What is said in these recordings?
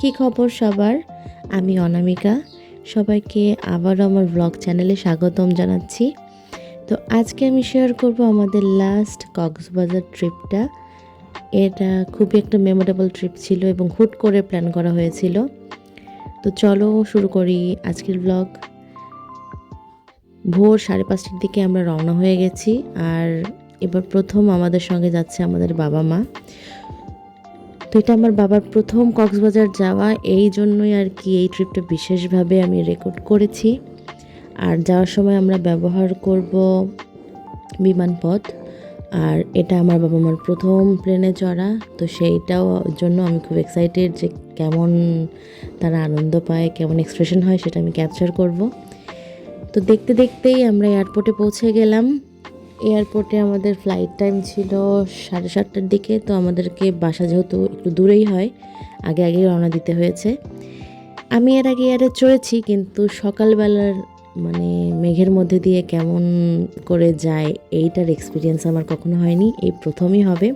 কি খবর সবার? আমি অনামিকা। সবাইকে আবারও আমার ব্লগ চ্যানেলে স্বাগতম জানাচ্ছি। তো আজকে আমি শেয়ার করব আমাদের লাস্ট কক্সবাজার ট্রিপটা এটা খুবই একটা মেমোরেবল ট্রিপ ছিল এবং হুট করে প্ল্যান করা হয়েছিল। তো চলো শুরু করি আজকের ব্লগ ভোর সাড়ে পাঁচটার দিকে আমরা রওনা হয়ে গেছি। আর এবার প্রথম আমাদের সঙ্গে যাচ্ছে আমাদের বাবা মা। তো এটা আমার বাবার প্রথম কক্সবাজার যাওয়া। এই জন্যই আর কি এই ট্রিপটা বিশেষভাবে আমি রেকর্ড করেছি। আর যাওয়ার সময় আমরা ব্যবহার করব বিমানপথ। আর এটা আমার বাবা মার প্রথম প্লেনে চড়া। তো সেইটাও জন্য আমি খুব এক্সাইটেড যে কেমন তারা আনন্দ পায়, কেমন এক্সপ্রেশন হয় সেটা আমি ক্যাপচার করব। তো দেখতে দেখতেই আমরা এয়ারপোর্টে পৌঁছে গেলাম। এয়ারপোর্টে আমাদের ফ্লাইট টাইম ছিল সাড়ে সাতটার দিকে, তো আমাদেরকে বাসা যেহেতু একটু দূরেই হয়, আগে আগে রওনা দিতে হয়েছে। আমি এর আগে এয়ারে চড়েছি, কিন্তু সকালবেলার মানে মেঘের মধ্যে দিয়ে কেমন করে যায়, এইটার এক্সপিরিয়েন্স আমার কখনো হয়নি, এই প্রথমই হবে,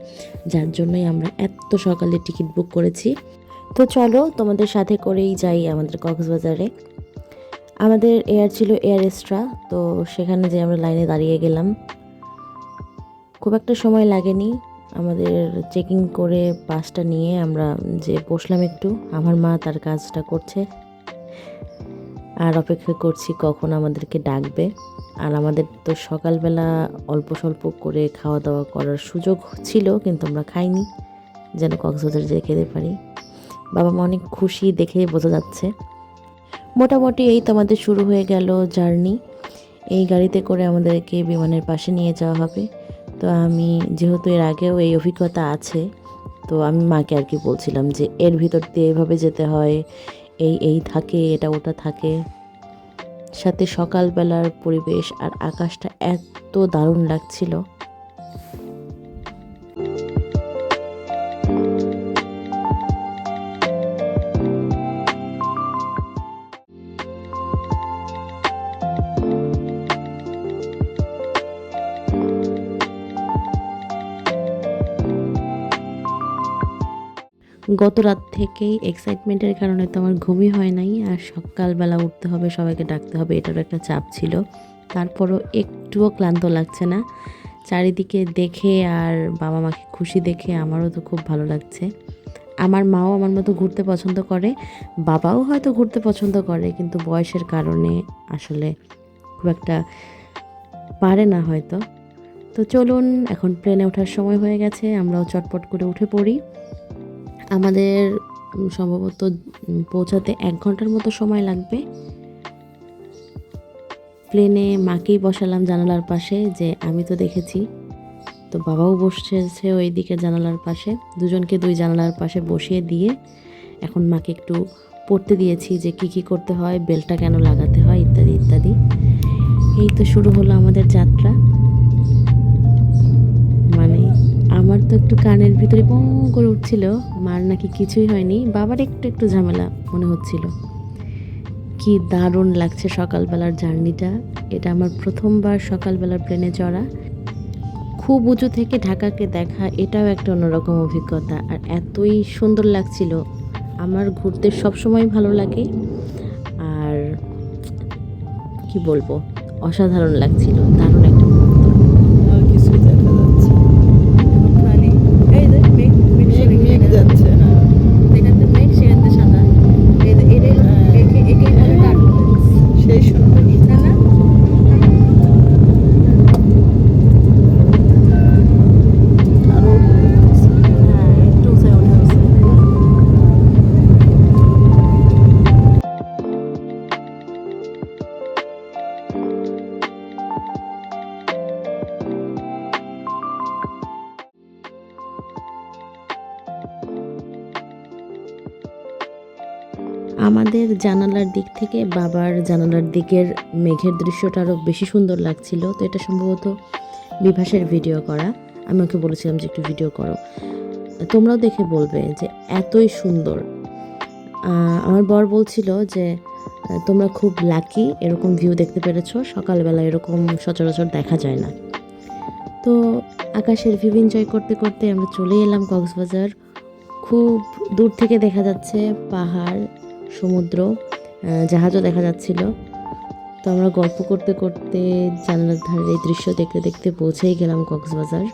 যার জন্যই আমরা এত সকালে টিকিট বুক করেছি। তো চলো তোমাদের সাথে করেই যাই আমাদের কক্সবাজারে। আমাদের এয়ার ছিল এয়ার এক্সট্রা তো সেখানে যে আমরা লাইনে দাঁড়িয়ে গেলাম। খুব একটা সময় লাগেনি। আমাদের চেকিং করে পাসটা নিয়ে আমরা যে বসলাম একটু, আমার মা তার কাজটা করছে। আর অপেক্ষা করছি কখন আমাদেরকে ডাকবে। আর আমাদের তো সকালবেলা অল্প স্বল্প করে খাওয়া দাওয়া করার সুযোগ ছিল, কিন্তু আমরা খাইনি, যেন কক্সবাজার যেয়ে খেতে পারি। বাবা মা অনেক খুশি দেখেই বোঝা যাচ্ছে। মোটামুটি এই তো আমাদের শুরু হয়ে গেল জার্নি। এই গাড়িতে করে আমাদেরকে বিমানের পাশে নিয়ে যাওয়া হবে। তো আমি যেহেতু এর আগেও এই অভিজ্ঞতা আছে, তো আমি মাকে আর কি বলছিলাম যে এর ভিতর দিয়ে এভাবে যেতে হয়, এই এই থাকে, এটা, ওটা থাকে। সাথে সকালবেলার পরিবেশ আর আকাশটা এত দারুণ লাগছিল। গত রাত থেকেই এক্সাইটমেন্টের কারণে তো আমার ঘুমই হয় নাই, আর সকালবেলা উঠতে হবে, সবাইকে ডাকতে হবে, এটারও একটা চাপ ছিল। তারপরও একটুও ক্লান্ত লাগছে না। চারিদিকে দেখে আর বাবা মাকে খুশি দেখে আমারও তো খুব ভালো লাগছে। আমার মাও আমার মতো ঘুরতে পছন্দ করে, বাবাও হয়তো ঘুরতে পছন্দ করে, কিন্তু বয়সের কারণে আসলে খুব একটা পারে না হয়তো। তো চলুন, এখন প্লেনে ওঠার সময় হয়ে গেছে, আমরাও চটপট করে উঠে পড়ি। আমাদের সম্ভবত পৌঁছাতে এক ঘণ্টার মতো সময় লাগবে। প্লেনে মাকেই বসালাম জানালার পাশে যে আমি তো দেখেছি। তো বাবাও বসেছে ওই দিকে জানালার পাশে। দুজনকে দুই জানালার পাশে বসিয়ে দিয়ে এখন মাকে একটু পড়তে দিয়েছি যে কি কি করতে হয়, বেলটা কেন লাগাতে হয়, ইত্যাদি ইত্যাদি। এই তো শুরু হলো আমাদের যাত্রা। আমার তো একটু কানের ভিতরে বঁ করে উঠছিল, মার নাকি কিছুই হয়নি, বাবার একটু একটু ঝামেলা মনে হচ্ছিল। কি দারুণ লাগছে সকালবেলার জার্নিটা, এটা আমার প্রথমবার সকালবেলার প্লেনে চড়া। খুব উঁচু থেকে ঢাকাকে দেখা, এটাও একটা অন্যরকম অভিজ্ঞতা, আর এতই সুন্দর লাগছিল। আমার ঘুরতে সবসময় ভালো লাগে, আর কি বলব, অসাধারণ লাগছিল, দারুণ আমাদের জানালার দিক থেকে বাবার জানালার দিকের মেঘের দৃশ্যটা আরও বেশি সুন্দর লাগছিল। তো এটা সম্ভবত বিভাসের ভিডিও করা। আমি ওকে বলেছিলাম যে একটু ভিডিও করো। তোমরাও দেখে বলবে যে এতই সুন্দর। আমার বর বলছিল যে তোমরা খুব লাকি এরকম ভিউ দেখতে পেরেছ। সকালবেলা এরকম সচরাচর দেখা যায় না। তো আকাশের ভিউ এনজয় করতে করতে আমরা চলে এলাম কক্সবাজার। খুব দূর থেকে দেখা যাচ্ছে পাহাড়। সমুদ্র জাহাজও দেখা যাচ্ছিল। তো আমরা গল্প করতে করতে জানালার ধারে এই দৃশ্য দেখতে দেখতে পৌঁছেই গেলাম কক্সবাজার।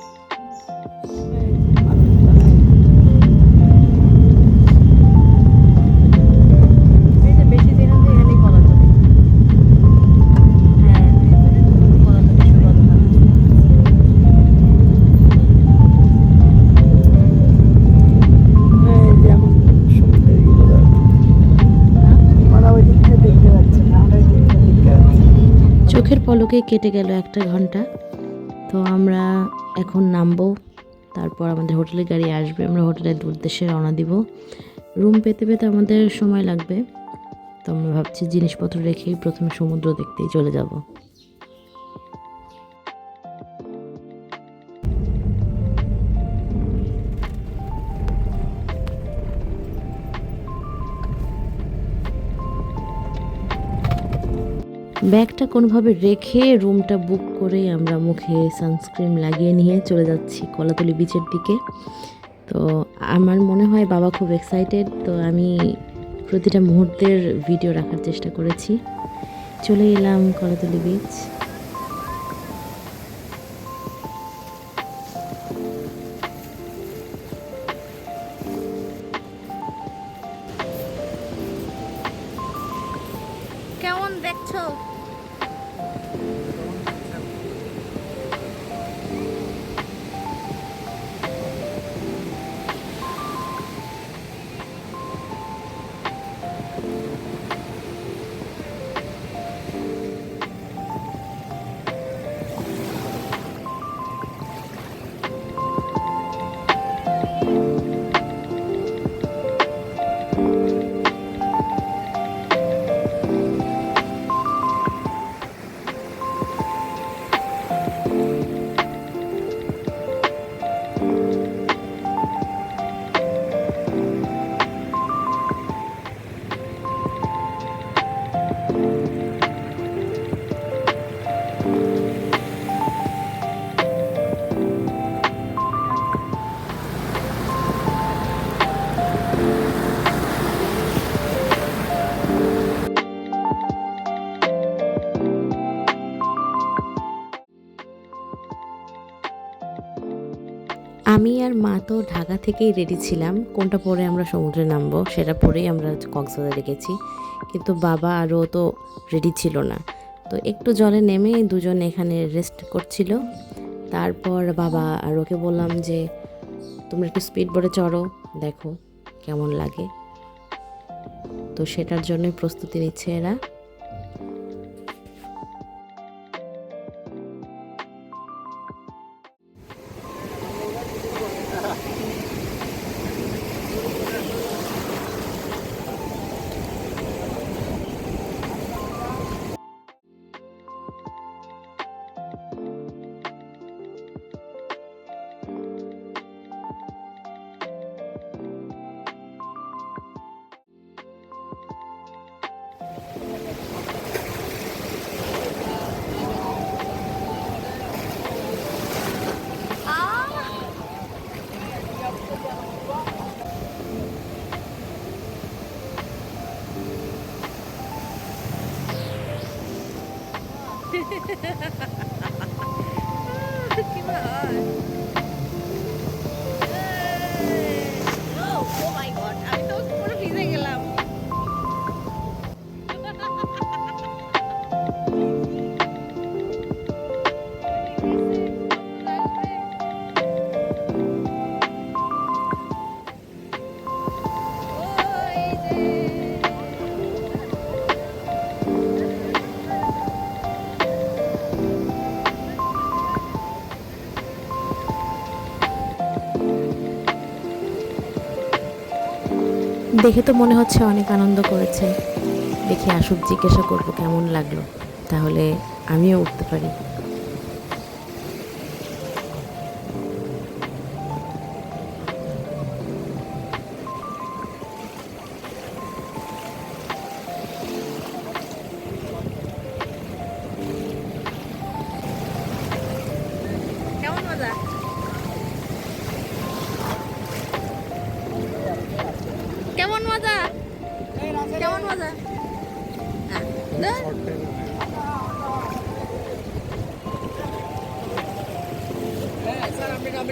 পলকে কেটে গেল একটা ঘণ্টা। তো আমরা এখন নামবো, তারপর আমাদের হোটেলে গাড়ি আসবে। আমরা হোটেলের উদ্দেশ্যে রওনা দিব। রুম পেতে পেতে আমাদের সময় লাগবে। তো আমরা ভাবছি জিনিসপত্র রেখেই প্রথমে সমুদ্র দেখতেই চলে যাব। ব্যাগটা কোনোভাবে রেখে রুমটা বুক করে আমরা মুখে সানস্ক্রিন লাগিয়ে নিয়ে চলে যাচ্ছি কলাতলি বিচের দিকে। তো আমার মনে হয় বাবা খুব এক্সাইটেড তো আমি প্রতিটা মুহূর্তের ভিডিও রাখার চেষ্টা করেছি। চলে এলাম কলাতলি বিচ মা তো ঢাকা থেকেই রেডি ছিলাম। কোনটা পরে আমরা সমুদ্রে নামবো, সেটা পরেই আমরা কক্সবাজারে গেছি। কিন্তু বাবা আরও তো রেডি ছিল না। তো একটু জলে নেমে দুজন এখানে রেস্ট করছিল। তারপর বাবা আর ওকে বললাম যে, তোমরা একটু স্পিড বোর্ডে চড়ো, দেখো কেমন লাগে। তো সেটার জন্যই প্রস্তুতি নিচ্ছে এরা। কি দেখে তো মনে হচ্ছে অনেক আনন্দ করেছে। দেখি আসুক, জিজ্ঞাসা করব কেমন লাগল। তাহলে আমিও উঠতে পারি।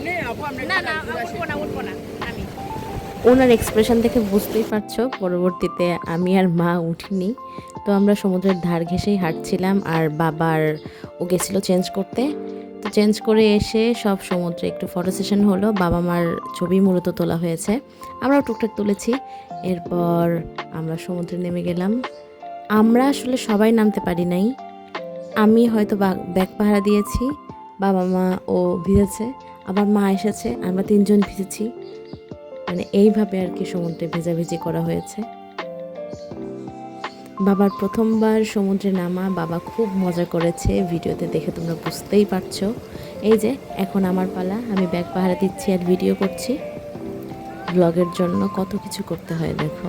না না উঠবো না উঠবো না আমি। ওনার এক্সপ্রেশন দেখে বুঝতেই পারছ পরবর্তীতে আমি আর মা উঠিনি। তো আমরা সমুদ্রের ধার ঘেঁষেই হাঁটছিলাম আর বাবার ও গেছিল চেঞ্জ করতে। তো চেঞ্জ করে এসে সব সমুদ্রে একটু ফটো সেশন হলো বাবা মার ছবি মূলত তোলা হয়েছে। আমরাও টুকটাক তুলেছি। এরপর আমরা সমুদ্রে নেমে গেলাম। আমরা আসলে সবাই নামতে পারি নাই। আমি হয়তো বা- ব্যাগ পাহারা দিয়েছি বাবা মা ও ভিজেছে। আবার মা এসেছে, আমরা তিনজন ভিজেছি। মানে এইভাবে আর কি সমুদ্রে ভেজাভেজি করা হয়েছে। বাবার প্রথমবার সমুদ্রে নামা, বাবা খুব মজা করেছে ভিডিওতে দেখে তোমরা বুঝতেই পারছ। এই যে, এখন আমার পালা, আমি ব্যাগ পাহারা দিচ্ছি আর ভিডিও করছি। ব্লগের জন্য কত কিছু করতে হয় দেখো।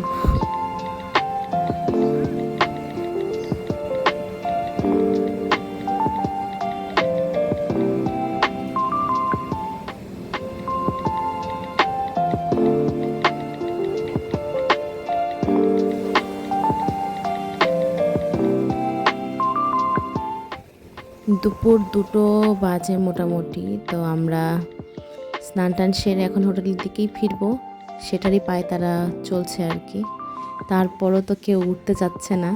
দুপুর দুটো বাজে মোটামুটি, তো আমরা স্নান টান সেরে এখন হোটেলের দিকেই ফিরবো। সেটারই পায় তারা চলছে আর কি। তারপরও তো কেউ উঠতে যাচ্ছে না।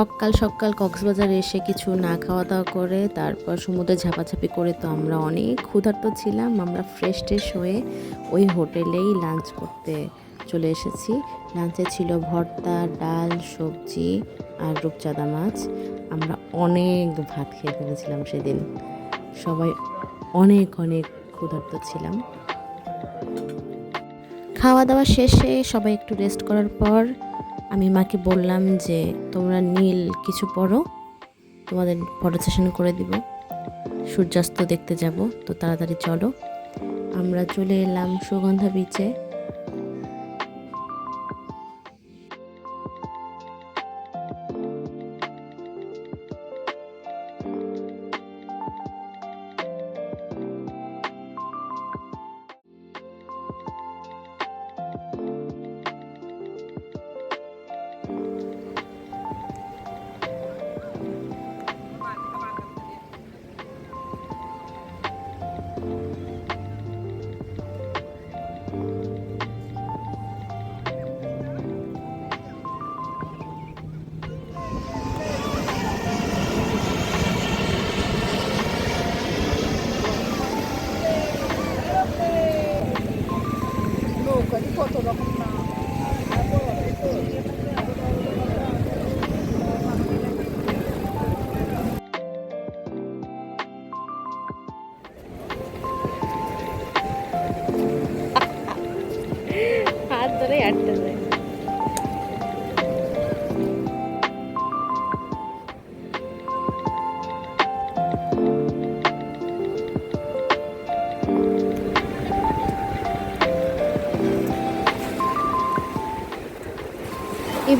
সকাল সকাল কক্সবাজারে এসে কিছু না খাওয়া দাওয়া করে, তারপর সমুদ্রে ঝাপাঝাপি করে তো আমরা অনেক ক্ষুধার্ত ছিলাম। আমরা ফ্রেশ ট্রেশ হয়ে ওই হোটেলেই লাঞ্চ করতে চলে এসেছি। লাঞ্চে ছিল ভর্তা, ডাল, সবজি আর রূপচাঁদা মাছ। আমরা অনেক ভাত খেয়ে ফেলেছিলাম সেদিন। সবাই অনেক অনেক ক্ষুধার্ত ছিলাম। খাওয়া দাওয়া শেষে সবাই একটু রেস্ট করার পর আমি মাকে বললাম যে, তোমরা নীল কিছু পড়ো, তোমাদের ফটো সেশন করে দিব। সূর্যাস্ত দেখতে যাব, তো তাড়াতাড়ি চলো। আমরা চলে এলাম সুগন্ধা বিচে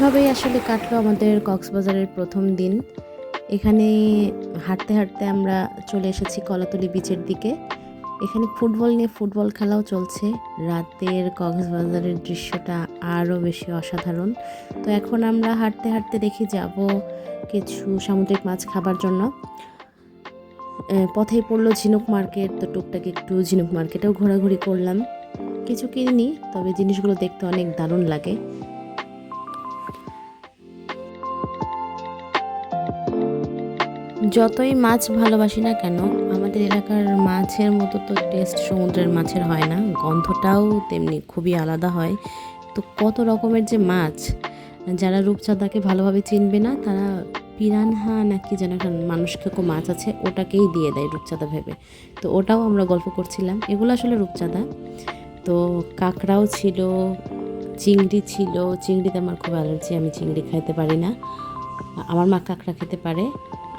এভাবেই আসলে কাটলো আমাদের কক্সবাজারের প্রথম দিন। এখানে হাঁটতে হাঁটতে আমরা চলে এসেছি কলাতলি বিচের দিকে। এখানে ফুটবল নিয়ে ফুটবল খেলাও চলছে। রাতের কক্সবাজারের দৃশ্যটা আরও বেশি অসাধারণ। তো এখন আমরা হাঁটতে হাঁটতে দেখি যাব কিছু সামুদ্রিক মাছ খাবার জন্য। পথেই পড়ল ঝিনুক মার্কেট। তো টুকটাক একটু ঝিনুক মার্কেটেও ঘোরাঘুরি করলাম। কিছু কিনিনি, তবে জিনিসগুলো দেখতে অনেক দারুণ লাগে। যতই মাছ ভালোবাসি না কেন, আমাদের এলাকার মাছের মতো তো টেস্ট সমুদ্রের মাছের হয় না। গন্ধটাও তেমনি খুবই আলাদা হয়। তো কত রকমের যে মাছ, যারা রূপচাঁদাকে ভালোভাবে চিনবে না, তারা পিরানহা নাকি যেন একটা মানুষকে মাছ আছে, ওটাকেই দিয়ে দেয় রূপচাঁদা ভেবে। তো ওটাও আমরা গল্প করছিলাম। এগুলো আসলে রূপচাঁদা। তো কাঁকড়াও ছিল, চিংড়ি ছিল, চিংড়িতে আমার খুব অ্যালার্জি, আমি চিংড়ি খাইতে পারি না। আমার মা কাঁকড়া খেতে পারে।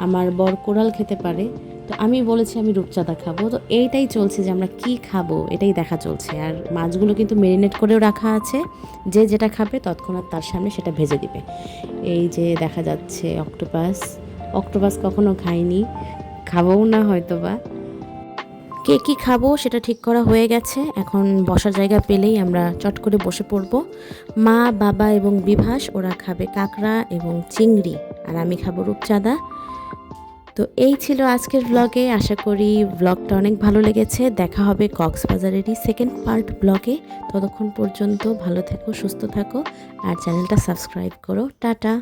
আমার বর কোরাল খেতে পারে, তো আমি বলেছি আমি রূপচাঁদা খাব। তো এইটাই চলছে যে আমরা কি খাব, এটাই দেখা চলছে। আর মাছগুলো কিন্তু মেরিনেট করেও রাখা আছে, যে যেটা খাবে তৎক্ষণাৎ তার সামনে সেটা ভেজে দিবে। এই যে দেখা যাচ্ছে অক্টোপাস অক্টোপাস কখনো খাইনি, খাবও না হয়তো বা কে কী খাব সেটা ঠিক করা হয়ে গেছে, এখন বসার জায়গা পেলেই আমরা চট করে বসে পড়ব। মা, বাবা এবং বিভাস, ওরা খাবে কাঁকড়া এবং চিংড়ি, আর আমি খাব রূপচাঁদা। তো এই ছিল আজকের ব্লগে আশা করি ব্লগটা অনেক ভালো লেগেছে। দেখা হবে কক্সবাজারেরই সেকেন্ড পার্ট ব্লগে ততক্ষণ পর্যন্ত ভালো থেকো, সুস্থ থাকো, আর চ্যানেলটা সাবস্ক্রাইব করো। টাটা!